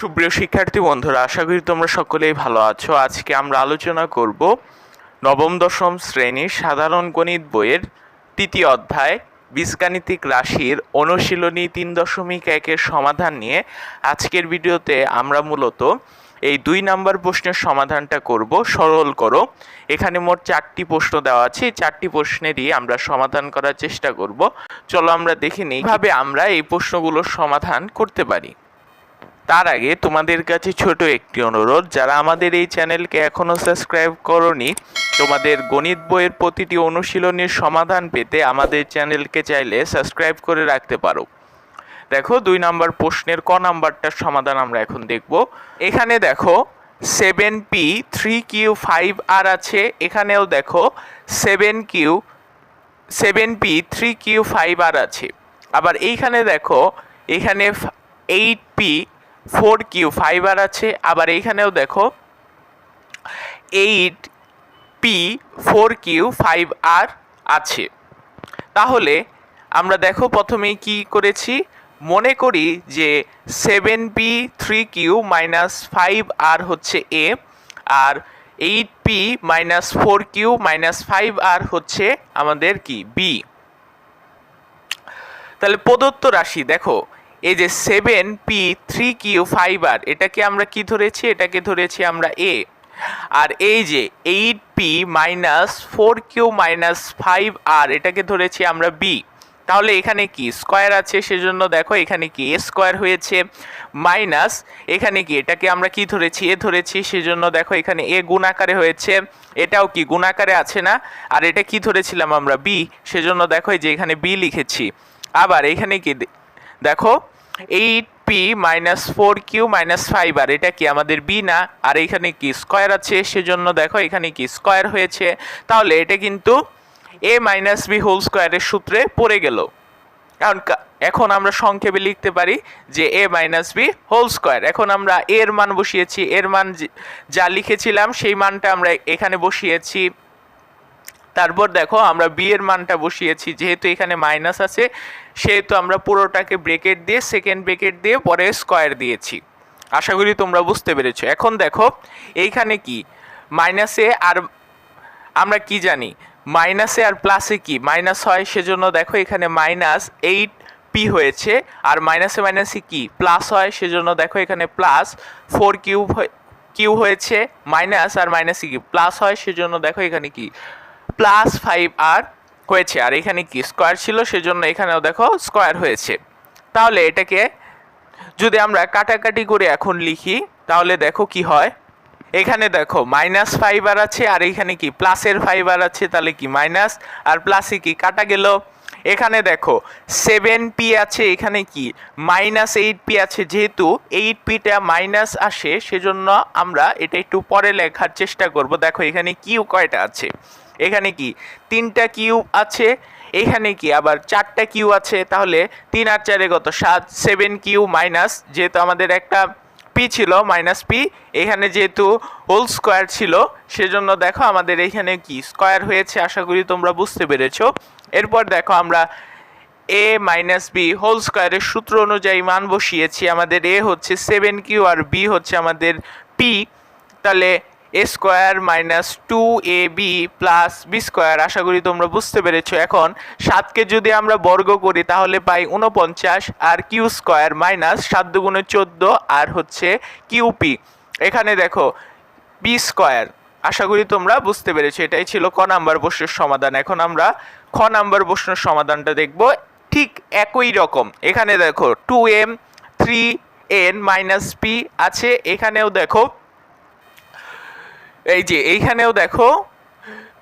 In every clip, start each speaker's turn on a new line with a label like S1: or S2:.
S1: সুপ্রিয় শিক্ষার্থী বন্ধুরা, আশা করি তোমরা সকলেই ভালো আছো। আজকে আমরা আলোচনা করব নবম দশম শ্রেণির সাধারণ গণিত বইয়ের তৃতীয় অধ্যায়, বীজগাণিতিক রাশির অনুশীলনী তিন দশমিক একের সমাধান নিয়ে। আজকের ভিডিওতে আমরা মূলত এই দুই নাম্বার প্রশ্নের সমাধানটা করব। সরল করো। এখানে মোট চারটি প্রশ্ন দেওয়া আছে চারটি প্রশ্নেরই আমরা সমাধান করার চেষ্টা করব। চলো আমরা দেখে নিই আমরা এই প্রশ্নগুলোর সমাধান করতে পারি। তার আগে তোমাদের কাছে ছোট একটি অনুরোধ, যারা আমাদের এই চ্যানেলকে এখনও সাবস্ক্রাইব করনি, তোমাদের গণিত বইয়ের প্রতিটি অনুশীলনের সমাধান পেতে আমাদের চ্যানেলকে চাইলে সাবস্ক্রাইব করে রাখতে পারো। দেখো, দুই নাম্বার প্রশ্নের ক নাম্বারটার সমাধান আমরা এখন দেখব। এখানে দেখো seven P three Q five R আছে। এখানেও দেখো seven Q seven P three Q five R আছে। আবার এইখানে দেখো, এখানে eight P four Q five R আছে। আবার এইখানেও দেখো eight P four Q five R আছে। তাহলে আমরা দেখো প্রথমেই কি করেছি? মনে করি যে seven P three Q minus five R হচ্ছে A R eight P minus four Q minus five R হচ্ছে আমাদের কি? বি তাহলে প্রদত্ত রাশি, দেখো এই যে seven P three Q five R এটাকে আমরা কি ধরেছি? এটাকে ধরেছি আমরা এ আর এই যে eight P minus four Q minus five R এটাকে ধরেছি আমরা বি তাহলে এখানে কি? স্কোয়ার আছে, সেজন্য দেখো এখানে কি? এ স্কোয়ার হয়েছে মাইনাস এখানে কি? এটাকে আমরা কি ধরেছি? এ ধরেছি, সেজন্য দেখো এখানে এ গুণাকারে হয়েছে। এটাও কি গুণাকারে আছে না? আর এটা কি ধরেছিলাম আমরা? বি সেজন্য দেখো এই যে এখানে বি লিখেছি। আবার এখানে কি দেখো eight P minus four Q minus five R. এটা কি আমাদের বি না? আর এখানে কি স্কোয়ার আছে? সেজন্য দেখো এখানে কি স্কোয়ার হয়েছে। তাহলে এটা কিন্তু এ মাইনাস বি হোল স্কোয়ারের সূত্রে পড়ে গেল। কারণ এখন আমরা সংক্ষেপে লিখতে পারি যে A minus B whole square এখন আমরা এর মান বসিয়েছি। এর মান যা লিখেছিলাম, সেই মানটা আমরা এখানে বসিয়েছি। তারপর দেখো আমরা বি এর মানটা বসিয়েছি, যেহেতু এখানে মাইনাস আছে, সেহেতু আমরা পুরোটাকে ব্রেকেট দিয়ে সেকেন্ড ব্রেকেট দিয়ে পরে স্কোয়ার দিয়েছি। আশা করি তোমরা বুঝতে পেরেছ। এখন দেখো, এইখানে কি? মাইনাসে আর আমরা কি জানি? মাইনাসে আর প্লাসে কি? মাইনাস হয় সেজন্য দেখো এখানে মাইনাস এইট পি হয়েছে, আর মাইনাসে মাইনাসে কি? প্লাস হয় সেজন্য দেখো এখানে প্লাস ফোর কিউব কিউ হয়েছে মাইনাস আর মাইনাসে কি? প্লাস হয় সেজন্য দেখো এখানে কি? প্লাস ফাইভ আর হয়েছে। আর এখানে কি স্কোয়ার ছিল? সেজন্য এখানেও দেখো স্কোয়ার হয়েছে। তাহলে এটাকে যদি আমরা কাটাকাটি করে এখন লিখি, তাহলে দেখো কি হয়? এখানে দেখো মাইনাস ফাইবার আছে, আর এখানে কি প্লাসের ফাইবার আছে, তাহলে কি মাইনাস আর প্লাসে কি কাটা গেল? এখানে দেখো সেভেন পি আছে, এখানে কি মাইনাস এইট পি আছে। যেহেতু এইট পিটা মাইনাস আসে, সেজন্য আমরা এটা একটু পরে লেখার চেষ্টা করব। দেখো এখানে কিউ কয়টা আছে? এখানে কি তিনটা কিউ আছে, এখানে কি আবার চারটা কিউ আছে, তাহলে তিন আর চারে কত? সাত, সেভেন কিউ মাইনাস, যেহেতু আমাদের একটা পি ছিল, মাইনাস পি এখানে যেহেতু হোল স্কোয়ার ছিল, সেজন্য দেখো আমাদের এখানে কি স্কোয়ার হয়েছে, আশা করি তোমরা বুঝতে পেরেছ। এরপর দেখো আমরা এ মাইনাস বি হোল স্কোয়ারের সূত্র অনুযায়ী মান বসিয়েছি, আমাদের এ হচ্ছে সেভেন কিউ আর বি হচ্ছে আমাদের পি তাহলে A square minus two A B plus B square আশা করি তোমরা বুঝতে পেরেছ। এখন সাতকে যদি আমরা বর্গ করি, তাহলে পাই উনপঞ্চাশ আর কিউ স্কোয়ার মাইনাস সাত দুগুণে চোদ্দ আর হচ্ছে কিউপি এখানে দেখো বি স্কোয়ার আশা করি তোমরা বুঝতে পেরেছ। এটাই ছিল ক নাম্বার প্রশ্নের সমাধান। এখন আমরা খ নাম্বার প্রশ্নের সমাধানটা দেখব। ঠিক একই রকম। এখানে দেখো two M three N minus P আছে। এখানেও দেখো এই যে, এইখানেও দেখো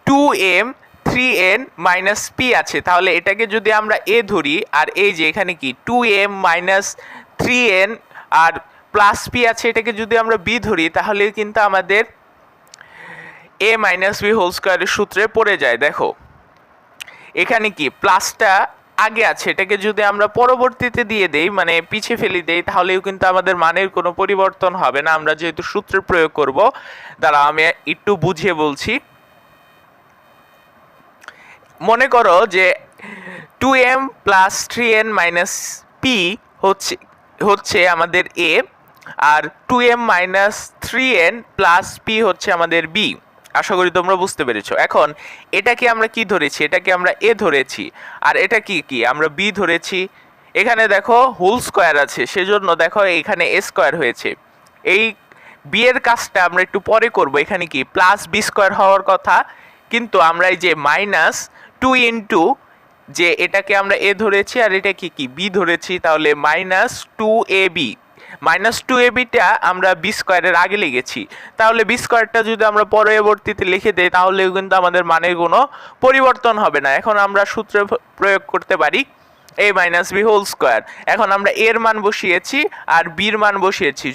S1: two M three N minus P আছে। তাহলে এটাকে যদি আমরা এ ধরি, আর এই যে এখানে কি? Two M minus three N আর প্লাস পি আছে, এটাকে যদি আমরা বি ধরি, তাহলে কিন্তু আমাদের এ মাইনাস বি হোল স্কোয়ারের সূত্রে পড়ে যায়। দেখো, এখানে কি? প্লাসটা আগে আছে, এটাকে যদি আমরা পরবর্তীতে দিয়ে দেই মানে পিছে ফেলে দেই, তাহলেও কিন্তু আমাদের মানের কোনো পরিবর্তন হবে না। আমরা যেহেতু সূত্রের প্রয়োগ করব, দাঁড়া, আমি একটু বুঝিয়ে বলছি। মনে করো যে two M plus three N minus P হচ্ছে হচ্ছে আমাদের A R two M minus three N plus P হচ্ছে আমাদের বি আশা করি তোমরা বুঝতে পেরেছ। এখন এটাকে আমরা কি ধরেছি? এটাকে আমরা এ ধরেছি? আর এটা কি কি? আমরা বি ধরেছি। এখানে দেখো, হোল স্কোয়ার আছে, সেজন্য দেখো এখানে এ স্কোয়ার হয়েছে। এই বি এর কাজটা আমরা একটু পরে করব। এখানে কি? প্লাস বি স্কোয়ার হওয়ার কথা। কিন্তু আমরা এই যে মাইনাস টু ইন্টু, যে এটাকে আমরা এ ধরেছি, আর এটা কি কি? বি ধরেছি, তাহলে minus two A B. Minus two A beta আমরা বি স্কোয়ারের আগে লিখেছি। তাহলে বি স্কোয়ারটা যদি আমরা পরবর্তীতে লিখে দিই তাহলে কিন্তু আমাদের মানের কোনো পরিবর্তন হবে না। এখন আমরা সূত্র প্রয়োগ করতে পারি A minus B whole square এখন আমরা এর মান বসিয়েছি আর বির মান বসিয়েছি।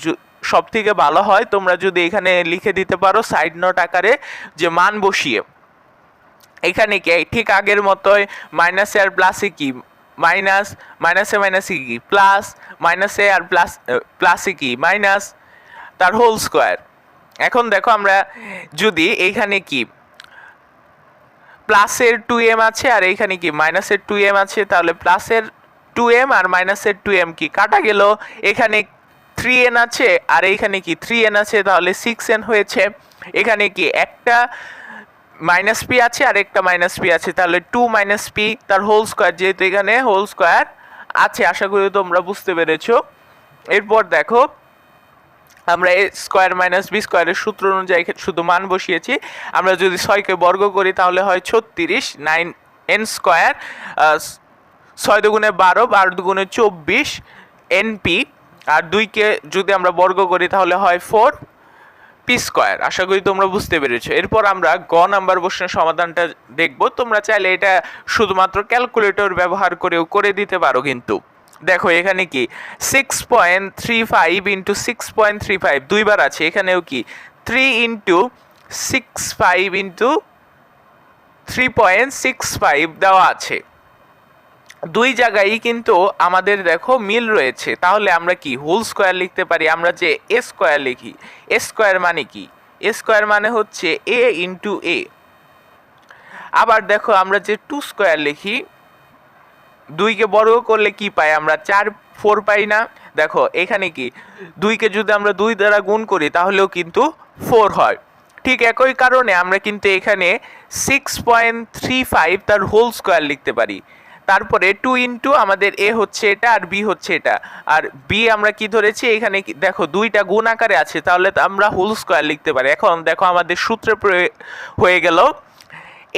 S1: সব থেকে ভালো হয়, তোমরা যদি এখানে লিখে দিতে পারো সাইড নোট আকারে যে মান বসিয়ে। এখানে কি ঠিক আগের মতোই মাইনাসে আর প্লাসে কি? মাইনাস, মাইনাসে মাইনাসে কি প্লাস, মাইনাসে আর প্লাস প্লাসে কি? মাইনাস তার হোল স্কোয়ার। এখন দেখো আমরা যদি এইখানে কি প্লাসের টু এম আছে আর এইখানে কি মাইনাসের টু এম আছে, তাহলে প্লাসের টু এম আর মাইনাসের টু এম কি? কাটা গেল। এখানে থ্রি এন আছে আর এইখানে কি থ্রি এন আছে, তাহলে সিক্স এন হয়েছে। এখানে কি একটা মাইনাস পি আছে আর একটা মাইনাস পি আছে। তাহলে টু মাইনাস পি তার হোল স্কোয়ার যেহেতু এখানে হোল স্কোয়ার আছে, আশা করি তোমরা বুঝতে পেরেছ। এরপর দেখো, আমরা এ স্কোয়ার মাইনাস বি স্কোয়ারের সূত্র অনুযায়ী শুধু মান বসিয়েছি। আমরা যদি ছয়কে বর্গ করি, তাহলে হয় ছত্রিশ নাইন এন স্কোয়ার ছয় দুগুণে বারো বারো দুগুণে চব্বিশ এনপি আর দুইকে যদি আমরা বর্গ করি, তাহলে হয় ফোর পি স্কোয়ার আশা করি তোমরা বুঝতে পেরেছ। এরপর আমরা গ নাম্বার প্রশ্নের সমাধানটা দেখব। তোমরা চাইলে এটা শুধুমাত্র ক্যালকুলেটর ব্যবহার করেও করে দিতে পারো কিন্তু। দেখো, এখানে কি? Six point three five into six point three five দুইবার আছে। এখানেও কি? Three into six five into three point six five দেওয়া আছে। দুই জায়গায় কিন্তু আমাদের দেখো মিল রয়েছে। তাহলে আমরা কি? হোল স্কোয়ার লিখতে পারি। আমরা যে এ স্কোয়ার লিখি। এ স্কোয়ার মানে কি? এ স্কোয়ার মানে হচ্ছে এ ইন্টু এ আবার দেখো আমরা যে টু স্কোয়ার লিখি, দুইকে বর্গ করলে কি পাই? আমরা চার ফোর পাই না। দেখো, এখানে কি? দুইকে যদি আমরা দুই দ্বারা গুণ করি, তাহলেও কিন্তু ফোর হয়। ঠিক একই কারণে আমরা কিন্তু এখানে সিক্স পয়েন্ট থ্রি ফাইভ তার হোল স্কোয়ার লিখতে পারি। তারপরে টু ইন্টু আমাদের এ হচ্ছে এটা আর বি হচ্ছে এটা। আর বি আমরা কি ধরেছি? এখানে দেখো, দুইটা গুণ আকারে আছে, তাহলে তো আমরা হোল স্কোয়ার লিখতে পারি। এখন দেখো আমাদের সূত্রে হয়ে গেল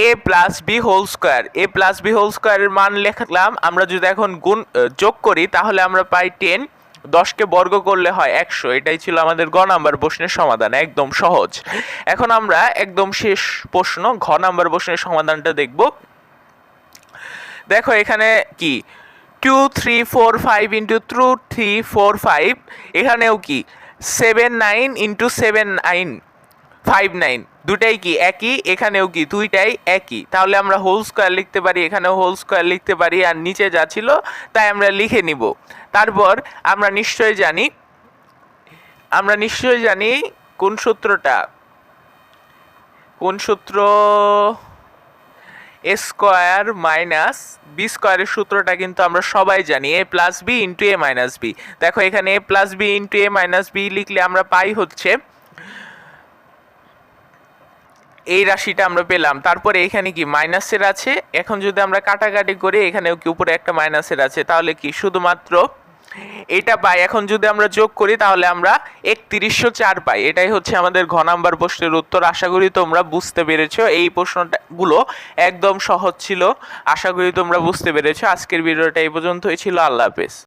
S1: A plus B whole square A plus B whole স্কোয়ারের মান লেখলাম। আমরা যদি এখন গুণ যোগ করি, তাহলে আমরা পাই টেন দশকে বর্গ করলে হয় একশো। এটাই ছিল আমাদের গ নাম্বার প্রশ্নের সমাধান। একদম সহজ। এখন আমরা একদম শেষ প্রশ্ন, ঘ নাম্বার প্রশ্নের সমাধানটা দেখব। দেখো এখানে কি? Two three four five into two three four five এখানেও কি? Seven nine into seven nine five nine দুটাই কি? একই। এখানেও কি? দুইটাই একই। তাহলে আমরা হোল স্কোয়ার লিখতে পারি। এখানেও হোল স্কোয়ার লিখতে পারি আর নিচে যা ছিল, তাই আমরা লিখে নিব। তারপর আমরা নিশ্চয় জানি, আমরা নিশ্চয় জানি কোন সূত্রটা। কোন সূত্র? এ স্কোয়ার মাইনাস বি স্কোয়ারের সূত্রটা কিন্তু আমরা সবাই জানি, A plus B into A minus B. দেখো এখানে A plus B into A minus B লিখলে আমরা পাই হচ্ছে এই রাশিটা আমরা পেলাম। তারপরে এখানে কি মাইনাসের আছে? এখন যদি আমরা কাটাকাটি করি, এখানেও কি উপরে একটা মাইনাসের আছে। তাহলে কি? শুধুমাত্র এটা পাই। এখন যদি আমরা যোগ করি, তাহলে আমরা একত্রিশশো চার পাই। এটাই হচ্ছে আমাদের ঘ নাম্বার প্রশ্নের উত্তর। আশা করি তোমরা বুঝতে পেরেছ। এই প্রশ্নগুলো একদম সহজ ছিল। আশা করি তোমরা বুঝতে পেরেছ। আজকের ভিডিওটা এই পর্যন্তই ছিল। আল্লাহ হাফেজ।